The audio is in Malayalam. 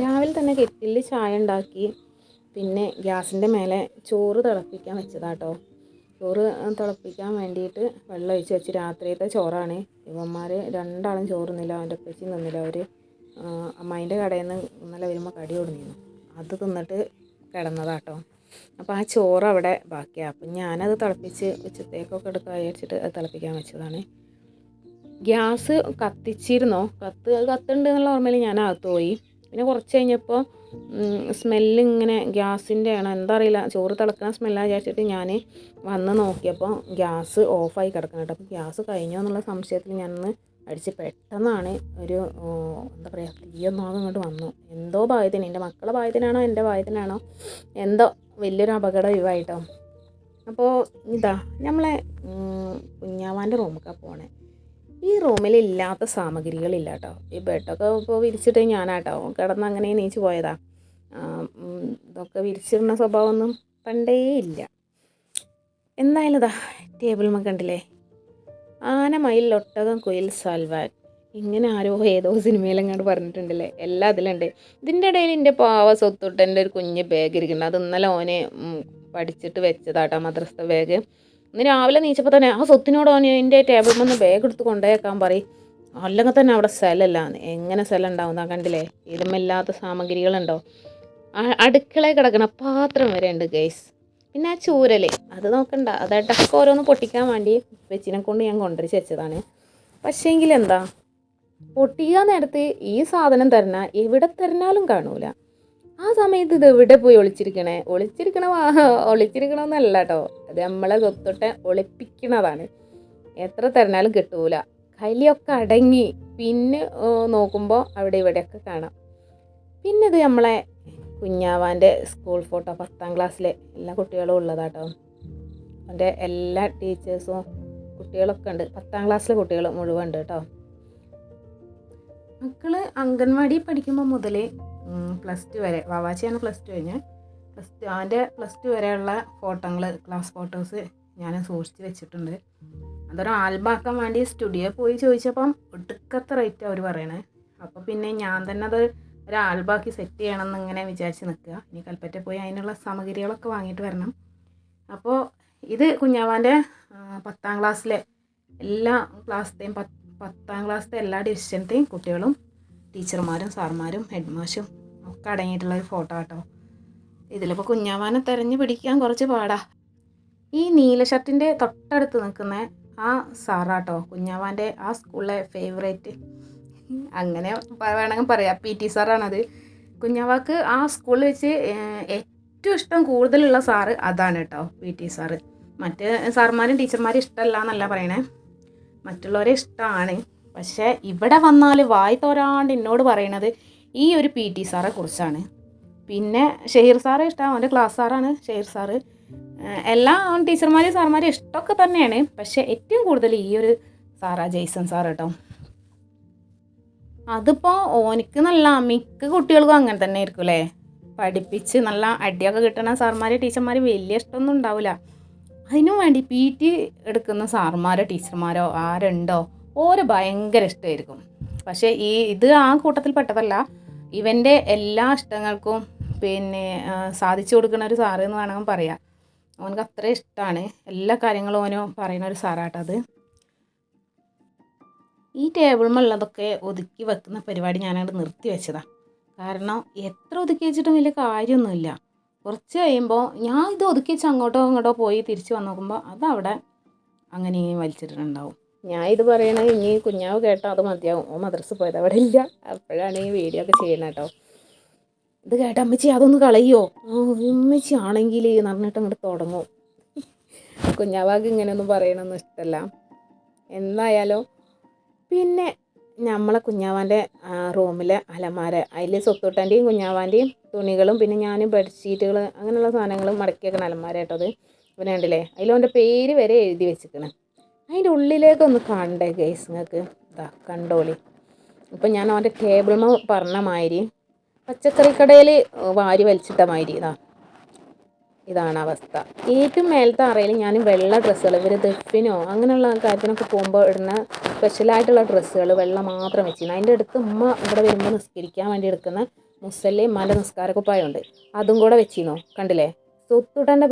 രാവിലെ തന്നെ കെറ്റിലിൽ ചായ ഉണ്ടാക്കി. പിന്നെ ഗ്യാസിന്റെ മേലെ ചോറ് തിളപ്പിക്കാൻ വെച്ചതാട്ടോ. ചോറ് തിളപ്പിക്കാൻ വേണ്ടിയിട്ട് വെള്ളം ഒഴിച്ച് വെച്ച് രാത്രിയത്തെ ചോറാണ്. ഇവന്മാർ രണ്ടാളും ചോറുന്നില്ല അവന്റെ ഉപ്പച്ചി നിന്നില്ല അവർ അമ്മായിന്റെ കടയിൽ നിന്ന് ഇന്നലെ വരുമ്പോൾ കടി കൊടുന്നിരുന്നു. അത് തിന്നിട്ട് കിടന്നതാട്ടോ. അപ്പോൾ ആ ചോറ് അവിടെ ബാക്കിയാണ് അപ്പം ഞാനത് തിളപ്പിച്ച് ഉച്ചത്തേക്കൊക്കെ എടുക്കാൻ വിചാരിച്ചിട്ട് അത് തിളപ്പിക്കാൻ വെച്ചതാണ്. ഗ്യാസ് കത്തിച്ചിരുന്നോ? കത്ത് കത്തുണ്ട് എന്നുള്ള ഓർമ്മയിൽ ഞാൻ അകത്ത് പോയി. പിന്നെ കുറച്ച് കഴിഞ്ഞപ്പോൾ സ്മെല്ല് ഇങ്ങനെ ഗ്യാസിന്റെ ആണോ എന്താ അറിയില്ല ചോറ് തിളക്കുന്ന സ്മെല്ലാ വിചാരിച്ചിട്ട് ഞാൻ വന്ന് നോക്കിയപ്പോൾ ഗ്യാസ് ഓഫായി കിടക്കണം കേട്ടോ. അപ്പോൾ ഗ്യാസ് കഴിഞ്ഞോ എന്നുള്ള സംശയത്തിൽ ഞാനൊന്ന് അടിച്ച് പെട്ടെന്നാണ് ഒരു എന്താ പറയുക തീയൊന്നാകെ ഇങ്ങോട്ട് വന്നു. എന്തോ ഭാഗ്യത്തിന് എന്റെ മക്കളുടെ ഭാഗ്യത്തിനാണോ എന്റെ ഭാഗ്യത്തിനാണോ എന്തോ വലിയൊരു അപകടം ഇവായിട്ടോ അപ്പോൾ ഇതാ നമ്മളെ കുഞ്ഞാവാന്റെ റൂമൊക്കെ പോണേ. ഈ റൂമിൽ ഇല്ലാത്ത സാമഗ്രികളില്ല കേട്ടോ ഈ ബെഡൊക്കെ ഇപ്പോൾ വിരിച്ചിട്ട് ഞാനാട്ടോ. കിടന്ന് അങ്ങനെ നീച്ച് പോയതാ. ഇതൊക്കെ വിരിച്ചിടുന്ന സ്വഭാവമൊന്നും പണ്ടേ ഇല്ല. എന്തായാലും ഇതാ ടേബിൾ കണ്ടില്ലേ? ആന മയിൽ ഒട്ടകം കുയിൽ സാൽവാൻ. ഇങ്ങനെ ആരോ ഏതോ സിനിമയിലെങ്ങാണ്ട് പറഞ്ഞിട്ടുണ്ടല്ലേ? എല്ലാം അതിലുണ്ട്. ഇതിന്റെ ഇടയിൽ എന്റെ പാവ സ്വത്തൊട്ട് എന്റെ ഒരു കുഞ്ഞ് ബാഗ് ഇരിക്കുന്നുണ്ട്. അത് ഇന്നലെ ഓനെ പഠിച്ചിട്ട് വെച്ചതാട്ടോ മദ്രസ ബാഗ് ഇന്ന് രാവിലെ നീച്ചപ്പോൾ തന്നെ ആ സ്വത്തിനോട് എന്റെ ടേബിളിൽ നിന്ന് ബാഗ് എടുത്ത് കൊണ്ടേക്കാൻ പറയും. അല്ലെങ്കിൽ തന്നെ അവിടെ സ്ഥലമല്ല എങ്ങനെ സ്ഥലം ഉണ്ടാവുന്ന കണ്ടില്ലേ? ഇതുമില്ലാത്ത സാമഗ്രികളുണ്ടോ? അടുക്കള കിടക്കണ പാത്രം വരെ ഉണ്ട് ഗൈസ് പിന്നെ ആ ചൂരലേ അത് നോക്കണ്ട. അത് ഇടയ്ക്ക് ഓരോന്ന് പൊട്ടിക്കാൻ വേണ്ടി വെച്ചിനെ കൊണ്ട് ഞാൻ കൊണ്ടുവരിച്ച് വെച്ചതാണ്. പക്ഷേങ്കിൽ എന്താ പൊട്ടിക്കാൻ നേരത്ത് ഈ സാധനം തരണ എവിടെ തരണാലും കാണൂല. ആ സമയത്ത് ഇത് എവിടെ പോയി ഒളിച്ചിരിക്കണേ? ഒളിച്ചിരിക്കണ ഒളിച്ചിരിക്കണമെന്നല്ല കേട്ടോ അത് നമ്മളെ സ്വത്തൊട്ടെ ഒളിപ്പിക്കണതാണ്. എത്ര തരണാലും കിട്ടൂല. കലിയൊക്കെ അടങ്ങി പിന്നെ നോക്കുമ്പോൾ അവിടെ ഇവിടെയൊക്കെ കാണാം. പിന്നെ ഇത് നമ്മളെ കുഞ്ഞാവാന്റെ സ്കൂൾ ഫോട്ടോ പത്താം ക്ലാസ്സിലെ എല്ലാ കുട്ടികളും ഉള്ളതാട്ടോ. അവന്റെ എല്ലാ ടീച്ചേഴ്സും കുട്ടികളൊക്കെ ഉണ്ട്. പത്താം ക്ലാസ്സിലെ കുട്ടികൾ മുഴുവൻ ഉണ്ട് കേട്ടോ. മക്കൾ അംഗൻവാടി പഠിക്കുമ്പോൾ മുതൽ പ്ലസ് ടു വരെ. വാവാച്ചിയാണ് പ്ലസ് ടു കഴിഞ്ഞ്. പ്ലസ് ടു അവന്റെ പ്ലസ് ടു വരെയുള്ള ഫോട്ടോകൾ ക്ലാസ് ഫോട്ടോസ് ഞാൻ സൂക്ഷിച്ച് വെച്ചിട്ടുണ്ട്. അതൊരു ആൽബാക്കാൻ വേണ്ടി സ്റ്റുഡിയോ പോയി ചോദിച്ചപ്പം ഒടുക്കത്തെ റേറ്റ് അവർ പറയണേ. അപ്പോൾ പിന്നെ ഞാൻ തന്നെ അത് ഒരു ആൽബാക്കി സെറ്റ് ചെയ്യണം എന്നിങ്ങനെ വിചാരിച്ച് നിൽക്കുക. ഇനി കൽപ്പറ്റ പോയി അതിനുള്ള സാമഗ്രികളൊക്കെ വാങ്ങിയിട്ട് വരണം. അപ്പോൾ ഇത് കുഞ്ഞാവാന്റെ പത്താം ക്ലാസ്സിലെ എല്ലാ ക്ലാസ്സത്തെയും പത്താം ക്ലാസ്സിലെ എല്ലാ ഡിവിഷനത്തെയും കുട്ടികളും ടീച്ചർമാരും സാർമാരും ഹെഡ് മാഷും ഒക്കെ ഒരു ഫോട്ടോ കേട്ടോ ഇതിലിപ്പോൾ കുഞ്ഞാമാനെ തെരഞ്ഞു പിടിക്കാൻ കുറച്ച് പാടാ. ഈ നീല ഷർട്ടിന്റെ തൊട്ടടുത്ത് നിൽക്കുന്ന ആ സാറാട്ടോ കുഞ്ഞാവാന്റെ ആ സ്കൂളിലെ ഫേവറേറ്റ് അങ്ങനെ വേണമെങ്കിൽ പറയാം. P T സാറാണത്. കുഞ്ഞാവാക്ക് ആ സ്കൂളിൽ വെച്ച് ഏറ്റവും ഇഷ്ടം കൂടുതലുള്ള സാറ് അതാണ് കേട്ടോ പി ടി സാറ്. മറ്റ് സാർമാരും ടീച്ചർമാരും ഇഷ്ടമല്ല എന്നല്ല പറയണേ. മറ്റുള്ളവരെ ഇഷ്ടമാണ് പക്ഷേ ഇവിടെ വന്നാൽ വായി തോരാണ്ട് എന്നോട് പറയണത് ഈ ഒരു പി ടി സാറെ കുറിച്ചാണ്. പിന്നെ ഷെഹീർ സാറെ ഇഷ്ടമാണ് അവന്റെ ക്ലാസ് സാറാണ് ഷെഹീർ സാറ്. എല്ലാ ടീച്ചർമാരെയും സാർമാരെയും ഇഷ്ടമൊക്കെ തന്നെയാണ്. പക്ഷേ ഏറ്റവും കൂടുതൽ ഈ ഒരു സാറാ ജെയ്സൺ സാർ കേട്ടോ. അതിപ്പോൾ ഓനിക്ക് നല്ല മിക്ക കുട്ടികൾക്കും അങ്ങനെ തന്നെ ആയിരിക്കും അല്ലേ? പഠിപ്പിച്ച് നല്ല അടിയൊക്കെ കിട്ടണ സാർമാർ ടീച്ചർമാരെ വലിയ ഇഷ്ടമൊന്നും ഉണ്ടാവില്ല. അതിനു വേണ്ടി പി ടി എടുക്കുന്ന സാർമാരോ ടീച്ചർമാരോ ആരുണ്ടോ? ഓരോ ഭയങ്കര ഇഷ്ടമായിരിക്കും. പക്ഷേ ഈ ഇത് ആ കൂട്ടത്തിൽ പെട്ടതല്ല ഇവന്റെ എല്ലാ ഇഷ്ടങ്ങൾക്കും പിന്നെ സാധിച്ചു കൊടുക്കുന്ന ഒരു സാറ് എന്ന് വേണമെങ്കിൽ പറയാം. അവനക്ക് അത്ര ഇഷ്ടമാണ് എല്ലാ കാര്യങ്ങളും ഓനോ പറയുന്ന ഒരു സാറാട്ടത് ഈ ടേബിളുമുള്ളതൊക്കെ ഒതുക്കി വെക്കുന്ന പരിപാടി ഞാനവിടെ നിർത്തി വെച്ചതാണ് കാരണം എത്ര ഒതുക്കി വെച്ചിട്ടും വലിയ കാര്യമൊന്നുമില്ല. കുറച്ച് കഴിയുമ്പോൾ ഞാൻ ഇത് ഒതുക്കി വെച്ച് അങ്ങോട്ടോ ഇങ്ങോട്ടോ പോയി തിരിച്ച് വന്ന് നോക്കുമ്പോൾ അതവിടെ അങ്ങനെ വലിച്ചിട്ടുണ്ടാവും ഞാൻ ഇത് പറയണത് ഇനി കുഞ്ഞാവ് കേട്ടോ അത് മതിയാവും. ഓ മദ്രസ് പോയത് അവിടെ ഇല്ല. അപ്പോഴാണ് ഈ വീഡിയോ ഒക്കെ ചെയ്യണത് കേട്ടോ. ഇത് കേട്ട അമ്മച്ചി അതൊന്ന് കളയോ? അമ്മച്ചി ആണെങ്കിൽ എന്ന് പറഞ്ഞിട്ട് അങ്ങോട്ട് തുടങ്ങും. കുഞ്ഞാവാക്ക് ഇങ്ങനെയൊന്നും പറയണമെന്ന് ഇഷ്ടമല്ല എന്തായാലും പിന്നെ നമ്മളെ കുഞ്ഞാവാന്റെ റൂമിലെ അലമാര അതിൽ സ്വത്തുട്ടന്റെയും കുഞ്ഞാവാന്റെയും തുണികളും പിന്നെ ഞാൻ ബെഡ്ഷീറ്റുകൾ അങ്ങനെയുള്ള സാധനങ്ങളും മടക്കി വെക്കണ അലമാര കേട്ടോ അത്. പിന്നെ ഉണ്ടല്ലേ അതിലവന്റെ പേര് വരെ എഴുതി വെച്ചിരിക്കണേ. അതിന്റെ ഉള്ളിലേക്കൊന്ന് കാണണ്ടേ ഗൈസ് നിങ്ങൾക്ക് ഇതാ കണ്ടോളി. ഇപ്പം ഞാൻ അവന്റെ ടേബിൾമ പറഞ്ഞ മാതിരി പച്ചക്കറി കടയിൽ വാരി വലിച്ചിട്ട മാതിരി ഇതാ. ഇതാണ് അവസ്ഥ. ഏറ്റവും മേലത്തെ അറയിൽ ഞാൻ വെള്ള ഡ്രസ്സുകൾ ഇവർ ദഫിനോ അങ്ങനെയുള്ള കാര്യത്തിനൊക്കെ പോകുമ്പോൾ ഇടുന്ന സ്പെഷ്യലായിട്ടുള്ള ഡ്രസ്സുകൾ വെള്ളം മാത്രം വെച്ചിരുന്നു അതിന്റെ അടുത്ത് ഉമ്മ ഇവിടെ വരുമ്പോൾ നിസ്കരിക്കാൻ വേണ്ടി എടുക്കുന്ന മുസല്ലയും മല നിസ്കാരക്കുപ്പായം ഉണ്ട്. അതും കൂടെ വെച്ചിരുന്നോ? കണ്ടില്ലേ? സ്വത്തുടന്റെ